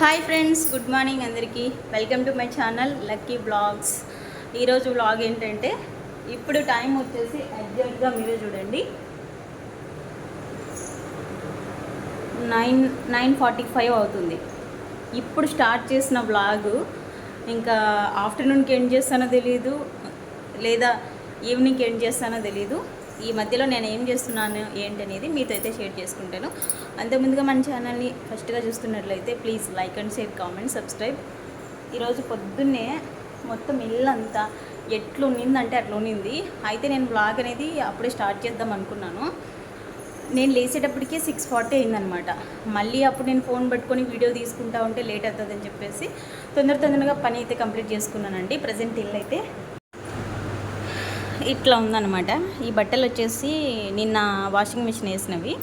Hi friends good morning అందరికీ. Welcome to my channel lucky vlogs. ఈరోజు blog ఏంటంటే ఇప్పుడు టైం వచ్చేసి ఎగ్జాక్ట్గా మీరే చూడండి. నైన్ నైన్ ఫార్టీ ఫైవ్ అవుతుంది. ఇప్పుడు స్టార్ట్ చేసిన బ్లాగు ఇంకా ఆఫ్టర్నూన్కి ఎండ్ చేస్తానో తెలియదు లేదా ఈవినింగ్కి ఎండ్ చేస్తానో తెలియదు ఈ మధ్యలో నేను ఏం చేస్తున్నాను ఏంటి అనేది మీతో అయితే షేర్ చేసుకుంటాను. అంతకుముందుగా మన ఛానల్ని ఫస్ట్గా చూస్తున్నట్లయితే please like and share comment subscribe. ఈరోజు పొద్దున్నే మొత్తం ఇల్లంతా ఎట్లు ఉన్నిందంటే అట్లా ఉన్నింది అయితే నేను బ్లాగ్ అనేది అప్పుడే స్టార్ట్ చేద్దాం అనుకున్నాను. నేను లేచేటప్పటికే సిక్స్ ఫార్టీ అయిందనమాట. మళ్ళీ అప్పుడు నేను ఫోన్ పట్టుకొని వీడియో తీసుకుంటా ఉంటే లేట్ అవుతుందని చెప్పేసి తొందర తొందరగా పని అయితే కంప్లీట్ చేసుకున్నానండి. ప్రజెంట్ ఇల్లు అయితే ఇట్లా ఉందన్నమాట. ఈ బట్టలు వచ్చేసి నిన్న వాషింగ్ మిషన్ వేసినవి.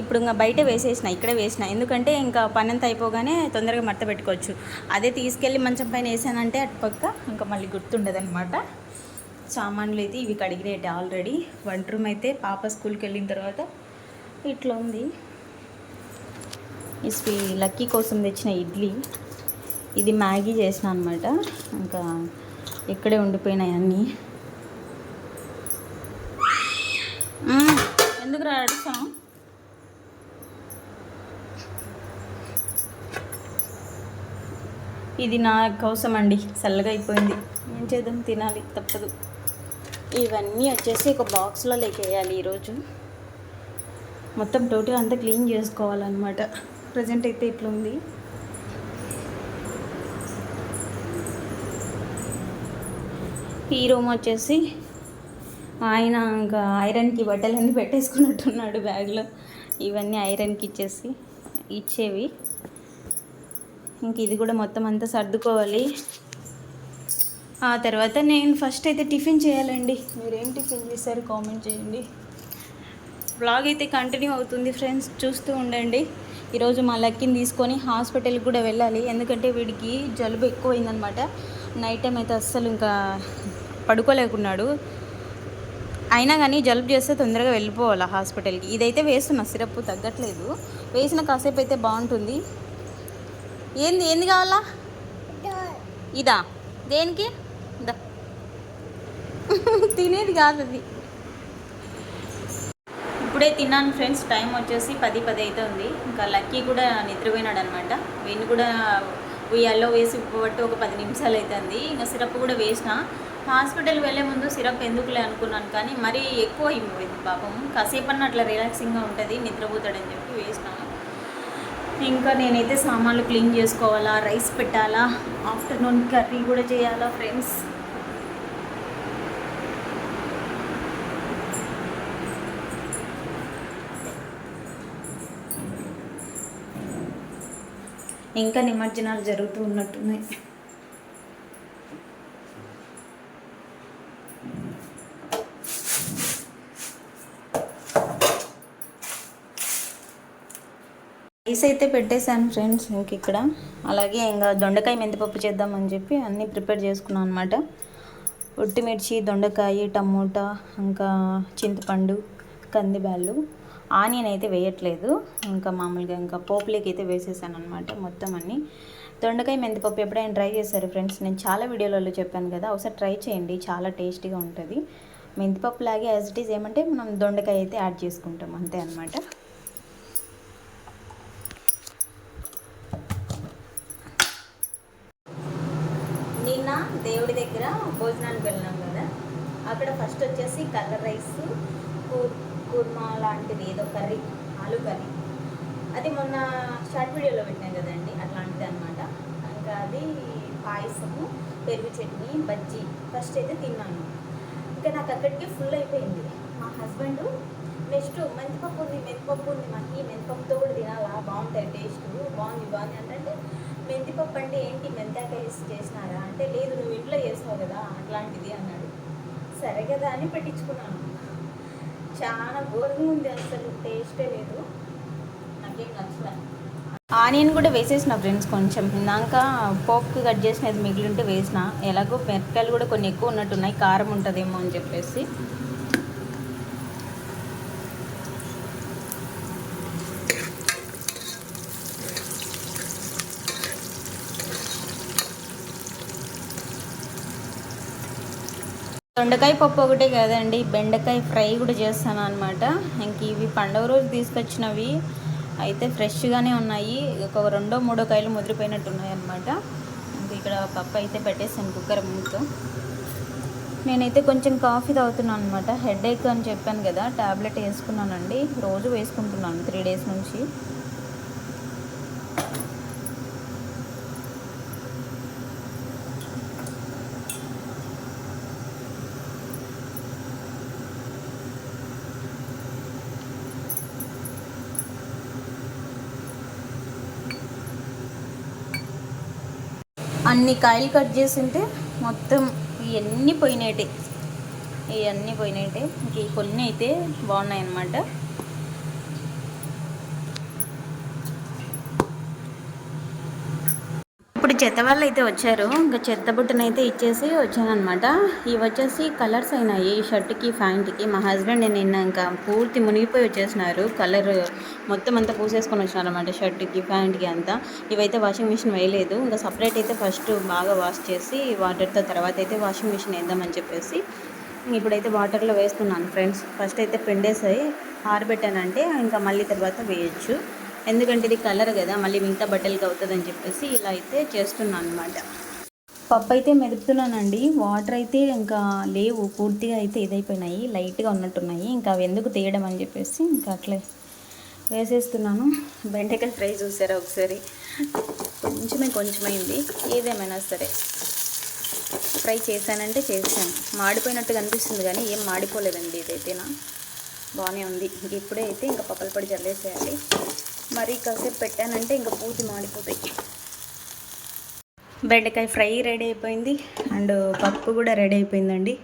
ఇప్పుడు ఇంకా బయట వేసేసిన ఇక్కడే వేసిన. ఎందుకంటే ఇంకా పని అంతా అయిపోగానే తొందరగా మడత పెట్టుకోవచ్చు. అదే తీసుకెళ్ళి మంచం పైన వేసానంటే అటు పక్క ఇంకా మళ్ళీ గుర్తుండదనమాట సామాన్లు అయితే ఇవి కడిగినాయి ఆల్రెడీ. వంట రూమ్ అయితే పాప స్కూల్కి వెళ్ళిన తర్వాత ఇట్లా ఉంది. ఇది లక్కీ కోసం తెచ్చిన ఇడ్లీ. ఇది మ్యాగీ చేసిన అనమాట ఇంకా ఇక్కడే ఉండిపోయినాయి అన్నీ మ్మ్. ఎందుకు రా ఇది నా కోసం అండి. చల్లగా అయిపోయింది. ఏం చేద్దాం? తినాలి. తప్పదు. ఇవన్నీ వచ్చేసి ఒక బాక్స్లో లేకేయాలి ఈరోజు. మొత్తం టోటల్ అంతా క్లీన్ చేసుకోవాలన్నమాట. ప్రజెంట్ అయితే ఇట్లా ఉంది ఈ రూమ్ వచ్చేసి ఆయన ఇంకా ఐరన్కి బట్టలన్నీ పెట్టేసుకున్నట్టున్నాడు బ్యాగ్లో. ఇవన్నీ ఐరన్కి ఇచ్చేసి ఇచ్చేవి. ఇంక ఇది కూడా మొత్తం అంతా సర్దుకోవాలి. ఆ తర్వాత నేను ఫస్ట్ అయితే టిఫిన్ చేయాలండి. మీరేం టిఫిన్ చేశారు కామెంట్ చేయండి. బ్లాగ్ అయితే కంటిన్యూ అవుతుంది ఫ్రెండ్స్ చూస్తూ ఉండండి. ఈరోజు మా లక్కిని తీసుకొని హాస్పిటల్కి కూడా వెళ్ళాలి. ఎందుకంటే వీడికి జలుబు ఎక్కువైందనమాట. నైట్ టైం అయితే అస్సలు ఇంకా పడుకోలేకున్నాడు. అయినా కానీ జలుబు చేస్తే తొందరగా వెళ్ళిపోవాలి హాస్పిటల్కి. ఇదైతే వేస్తున్నా సిరప్ తగ్గట్లేదు. వేసిన కాసేపు అయితే బాగుంటుంది. ఏంది ఏంది కావాలా? ఇదా దేనికి? దా తినేది కాదు అది. ఇప్పుడే తిన్నాను ఫ్రెండ్స్ టైం వచ్చేసి పది పది అవుతుంది ఇంకా లక్కీ కూడా నిద్రపోయినాడు అనమాట వీడిని కూడా ఉయ్యాల్లో వేసి పట్టు ఒక పది నిమిషాలు అవుతుంది ఇంకా సిరప్ కూడా వేసిన. హాస్పిటల్ వెళ్ళే ముందు సిరప్ ఎందుకులే అనుకున్నాను కానీ మరీ ఎక్కువ అయిపోయింది పాపం. కాసేపన్నా అట్లా రిలాక్సింగ్గా ఉంటుంది నిద్రపోతాడని చెప్పి వేసినాను ఇంకా నేనైతే సామాన్లు క్లీన్ చేసుకోవాలా రైస్ పెట్టాలా ఆఫ్టర్నూన్ కర్రీ కూడా చేయాలా ఫ్రెండ్స్. ఇంకా నిమజ్జనాలు జరుగుతూ ఉన్నట్టున్నాయి. రైస్ అయితే పెట్టేశాను ఫ్రెండ్స్ ఇంక ఇక్కడ. అలాగే ఇంకా దొండకాయ మెంతిపప్పు చేద్దామని చెప్పి అన్నీ ప్రిపేర్ చేసుకున్నాను అనమాట ఒట్టిమిర్చి దొండకాయ టమోటా ఇంకా చింతపండు కందిబ్యాళ్ళు ఆనియన్ అయితే వేయట్లేదు. ఇంకా మామూలుగా ఇంకా పోపులేకి అయితే వేసేసాను అనమాట మొత్తం అన్నీ. దొండకాయ మెంతిపప్పు ఎప్పుడైనా ట్రై చేశారు ఫ్రెండ్స్? నేను చాలా వీడియోలలో చెప్పాను కదా ఒకసారి ట్రై చేయండి చాలా టేస్టీగా ఉంటుంది. మెంతిపప్పు లాగే యాజ్ ఇట్ ఈజ్ ఏమంటే మనం దొండకాయ అయితే యాడ్ చేసుకుంటాం అంతే అనమాట నిన్న దేవుడి దగ్గర భోజనానికి వెళ్ళినాం కదా అక్కడ కర్ర కలర్ రైస్ కూ- కుర్మా లాంటిది ఏదో కర్రీ ఆలు కర్రీ. అది మొన్న షార్ట్ వీడియోలో పెట్టాను కదండి అట్లాంటిది అనమాట ఇంకా అది పాయసము పెరుగు చట్నీ బజ్జీ ఫస్ట్ అయితే తిన్నాను. ఇంకా నాకు అక్కడికి ఫుల్ అయిపోయింది. మా హస్బెండ్ నెక్స్ట్ మెంతిపప్పు ఉంది మెంతిపప్పు ఉంది మాకు ఈ మెంతిపప్పుతో కూడా తినాలా బాగుంటాయి టేస్ట్ బాగుంది బాగుంది అంటే మెంతిపప్పు అంటే ఏంటి మెంతాకాయ వేసి చేసినారా? అంటే లేదు నువ్వు ఇంట్లో చేస్తావు కదా అట్లాంటిది అన్నాడు. సరే కదా అని పెట్టించుకున్నాను. చాలా ఘోరంగా ఉంది అసలు టేస్టే లేదు. నాకేం నచ్చలేదు ఆనియన్ కూడా వేసేసిన ఫ్రెండ్స్ కొంచెం. ఇందాక పోక్ కట్ చేసినది మిగిలింటే వేసిన. ఎలాగో మిరపకాయలు కూడా కొన్ని ఎక్కువ ఉన్నట్టున్నాయి. కారం ఉంటుందేమో అని చెప్పేసి. దొండకాయ పప్పు ఒకటే కాదండి బెండకాయ ఫ్రై కూడా చేస్తాను అనమాట ఇంక ఇవి పండుగ రోజు తీసుకొచ్చినవి అయితే ఫ్రెష్గానే ఉన్నాయి. ఒక రెండో మూడో కాయలు ముదిరిపోయినట్టు ఉన్నాయి అనమాట ఇంక ఇక్కడ పప్పు అయితే పెట్టేసాను కుక్కర్ ముందుతో నేనైతే కొంచెం కాఫీ తాగుతున్నాను అనమాట హెడేక్ అని చెప్పాను కదా ట్యాబ్లెట్ వేసుకున్నానండి. రోజు వేసుకుంటున్నాను త్రీ డేస్ నుంచి. అన్ని కాయలు కట్ చేసింటే మొత్తం ఇవన్నీ పోయినాయి ఇవన్నీ పోయినాయి ఇంక కొన్ని అయితే బాగున్నాయి అన్నమాట ఇప్పుడు చెత్త వాళ్ళు అయితే వచ్చారు. ఇంకా చెత్త బుట్టను అయితే ఇచ్చేసి వచ్చానమాట ఇవి వచ్చేసి కలర్స్ అయినాయి. ఈ షర్ట్కి ప్యాంట్కి. మా హస్బెండ్ నిన్న ఇంకా పూర్తి మునిగిపోయి వచ్చేసినారు. కలర్ మొత్తం అంతా పూసేసుకొని వచ్చినారనమాట షర్ట్కి ప్యాంట్కి అంతా. ఇవైతే వాషింగ్ మిషన్ వేయలేదు. ఇంకా సపరేట్ అయితే ఫస్ట్ బాగా వాష్ చేసి వాటర్తో తర్వాత అయితే వాషింగ్ మిషన్ వేద్దామని చెప్పేసి ఇప్పుడైతే వాటర్లో వేస్తున్నాను ఫ్రెండ్స్. ఫస్ట్ అయితే పిండేసాయి. ఆరబెట్టానంటే ఇంకా మళ్ళీ తర్వాత వేయచ్చు. ఎందుకంటే ఇది కలర్ కదా మళ్ళీ మిగతా బట్టలకి అవుతుందని చెప్పేసి ఇలా అయితే చేస్తున్నాను అనమాట పప్పు అయితే మెదుపుతున్నానండి. వాటర్ అయితే ఇంకా లేవు పూర్తిగా అయితే ఇదైపోయినాయి లైట్గా ఉన్నట్టున్నాయి. ఇంకా అవి ఎందుకు తీయడం అని చెప్పేసి ఇంకా అట్లే వేసేస్తున్నాను. బెండకాయ ఫ్రై చూసారా ఒకసారి? కొంచెమే కొంచెమైంది. ఏదేమైనా సరే. ఫ్రై చేశానంటే చేశాను. మాడిపోయినట్టు కనిపిస్తుంది కానీ ఏం మాడిపోలేదండి ఇదైతేనా. బాగానే ఉంది. ఇంక ఇప్పుడే అయితే ఇంకా పప్పల పొడి చల్లేసేయాలి. మరీ కాసేపు పెట్టానంటే ఇంకా పూర్తి మాడిపోతాయి. బెండకాయ ఫ్రై రెడీ అయిపోయింది అండ్ పప్పు కూడా రెడీ అయిపోయిందండి.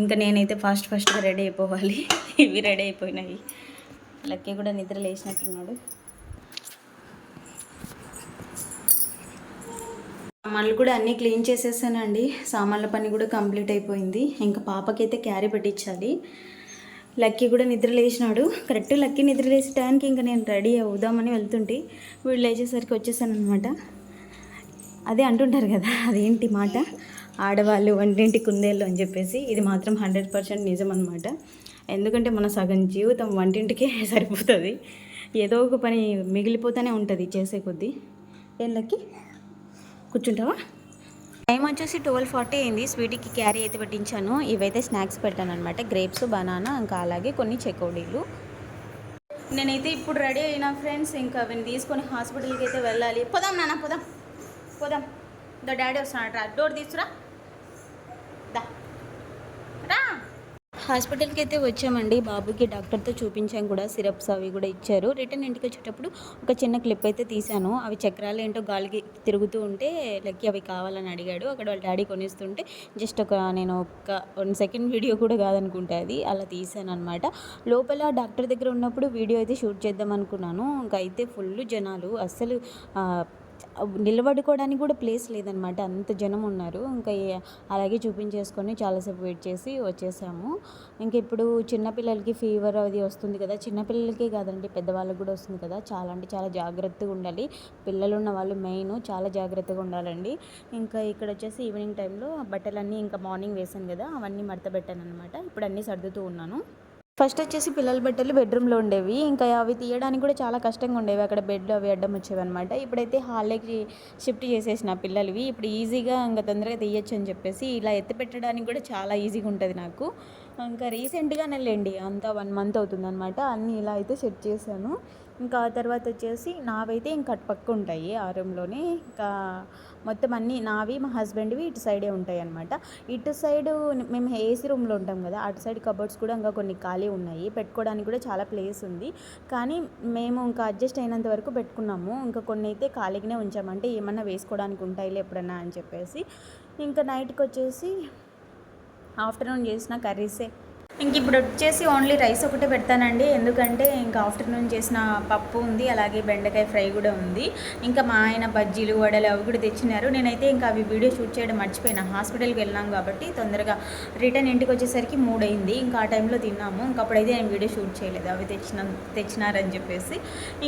ఇంకా నేనైతే ఫాస్ట్ ఫాస్ట్గా రెడీ అయిపోవాలి. ఇవి రెడీ అయిపోయినాయి. లక్కీ కూడా నిద్ర లేచినట్టున్నాడు. సామాన్లు కూడా అన్నీ క్లీన్ చేసేసానండి. సామాన్ల పని కూడా కంప్లీట్ అయిపోయింది. ఇంకా పాపకైతే క్యారీ పెట్టించాలి. లక్కీ కూడా నిద్ర లేచినాడు. కరెక్ట్ లక్కీ నిద్ర లేచే టైంకి ఇంకా నేను రెడీ అవుదామని వెళ్తుంటే. వీళ్ళు లేచేసరికి వచ్చేసాను అనమాట అదే అంటుంటారు కదా అదేంటి మాట? ఆడవాళ్ళు వంటింటి కుందేళ్ళు అని చెప్పేసి ఇది మాత్రం హండ్రెడ్ పర్సెంట్ నిజం అనమాట ఎందుకంటే మన సగం జీవితం వంటింటికే సరిపోతుంది. ఏదో ఒక పని మిగిలిపోతూనే ఉంటుంది చేసే కొద్దీ. ఏం కూర్చుంటావా? టైం వచ్చేసి ట్వెల్వ్ ఫార్టీ అయింది. స్వీట్కి క్యారీ అయితే పెట్టించాను. ఇవైతే స్నాక్స్ పెట్టాను అనమాట గ్రేప్స్ బనానా ఇంకా అలాగే కొన్ని చెకోడీలు. నేనైతే ఇప్పుడు రెడీ అయినా ఫ్రెండ్స్ ఇంకా అవి తీసుకొని హాస్పిటల్కి అయితే వెళ్ళాలి. పోదాం నాన్న పోదాం. పోదాం. దా డాడీ వస్తున్నాడు రా. డోర్ తీసురా దా. హాస్పిటల్కి అయితే వచ్చామండి. బాబుకి డాక్టర్తో చూపించాం కూడా. సిరప్స్ అవి కూడా ఇచ్చారు. రిటర్న్ ఇంటికి వచ్చేటప్పుడు ఒక చిన్న క్లిప్ అయితే తీశాను. అవి చక్రాలు ఏంటో గాలికి తిరుగుతూ ఉంటే లక్కీ అవి కావాలని అడిగాడు. అక్కడ వాళ్ళ డాడీ కొనిస్తుంటే జస్ట్ ఒక నేను ఒక వన్ సెకండ్ వీడియో కూడా కాదనుకుంటే అది. అలా తీసాను అనమాట లోపల డాక్టర్ దగ్గర ఉన్నప్పుడు వీడియో అయితే షూట్ చేద్దాం అనుకున్నాను. ఇంకా అయితే ఫుల్ జనాలు. అస్సలు నిలబడుకోవడానికి కూడా ప్లేస్ లేదనమాట అంత జనం ఉన్నారు. ఇంకా అలాగే చూపించేసుకొని చాలాసేపు వెయిట్ చేసి వచ్చేసాము. ఇంక ఇప్పుడు చిన్నపిల్లలకి ఫీవర్ అది వస్తుంది కదా. చిన్నపిల్లలకే కాదండి పెద్దవాళ్ళకి కూడా వస్తుంది కదా. చాలా అంటే చాలా జాగ్రత్తగా ఉండాలి. పిల్లలు ఉన్న వాళ్ళు మెయిన్ చాలా జాగ్రత్తగా ఉండాలండి. ఇంకా ఇక్కడ వచ్చేసి ఈవినింగ్ టైంలో బట్టలన్నీ ఇంకా మార్నింగ్ వేసాను కదా. అవన్నీ మడత పెట్టాను అనమాట ఇప్పుడు అన్నీ సర్దుతూ ఉన్నాను. ఫస్ట్ వచ్చేసి పిల్లల బట్టలు బెడ్రూమ్లో ఉండేవి. ఇంకా అవి తీయడానికి కూడా చాలా కష్టంగా ఉండేవి. అక్కడ బెడ్ అవి అడ్డం వచ్చేవి అనమాట ఇప్పుడైతే హాల్లోకి షిఫ్ట్ చేసేసిన పిల్లలవి. ఇప్పుడు ఈజీగా ఇంకా తొందరగా తీయచ్చు అని చెప్పేసి ఇలా ఎత్తి పెట్టడానికి కూడా చాలా ఈజీగా ఉంటుంది నాకు. ఇంకా రీసెంట్గానే లేండి అంతా వన్ మంత్ అవుతుందనమాట అన్నీ ఇలా అయితే సెట్ చేశాను. ఇంకా తర్వాత వచ్చేసి నావైతే ఇంకా అటు పక్క ఉంటాయి ఆ రూమ్లోనే. ఇంకా మొత్తం అన్నీ నావి మా హస్బెండ్వి ఇటు సైడే ఉంటాయి అనమాట ఇటు సైడ్ మేము ఏసీ రూమ్లో ఉంటాం కదా అటు సైడ్ కబోర్డ్స్ కూడా ఇంకా కొన్ని ఖాళీ ఉన్నాయి. పెట్టుకోవడానికి కూడా చాలా ప్లేస్ ఉంది. కానీ మేము ఇంకా అడ్జస్ట్ అయినంత వరకు పెట్టుకున్నాము. ఇంకా కొన్ని అయితే ఖాళీగానే ఉంచామంటే ఏమన్నా వేసుకోవడానికి ఉంటాయిలే ఎప్పుడన్నా అని చెప్పేసి. ఇంకా నైట్కి వచ్చేసి ఆఫ్టర్నూన్ చేసిన కర్రీసే. ఇంక ఇప్పుడు వచ్చేసి ఓన్లీ రైస్ ఒకటే పెడతానండి. ఎందుకంటే ఇంకా ఆఫ్టర్నూన్ చేసిన పప్పు ఉంది అలాగే బెండకాయ ఫ్రై కూడా ఉంది. ఇంకా మా ఆయన బజ్జీలు వడలు అవి కూడా తెచ్చినారు. నేనైతే ఇంకా అవి వీడియో షూట్ చేయడం మర్చిపోయినా. హాస్పిటల్కి వెళ్ళాం కాబట్టి తొందరగా రిటర్న్ ఇంటికి వచ్చేసరికి మూడు అయింది ఇంకా ఆ టైంలో తిన్నాము. ఇంకా అప్పుడైతే నేను వీడియో షూట్ చేయలేదు. అవి తెచ్చిన తెచ్చినారని చెప్పేసి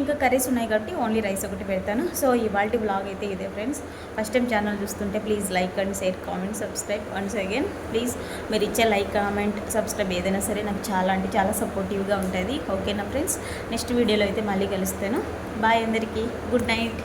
ఇంకా కర్రీస్ ఉన్నాయి కాబట్టి ఓన్లీ రైస్ ఒకటి పెడతాను. సో ఇవాళ బ్లాగ్ అయితే ఇదే ఫ్రెండ్స్ ఫస్ట్ టైం ఛానల్ చూస్తుంటే please like and share comment subscribe once again please మీరు ఇచ్చే లైక్ కామెంట్ సబ్స్క్రైబ్ ఏదైనా సరే నాకు చాలా అంటే చాలా సపోర్టివ్గా ఉంటుంది. ఓకేనా ఫ్రెండ్స్ నెక్స్ట్ వీడియోలో అయితే మళ్ళీ కలుస్తాను. బాయ్ అందరికీ. Good night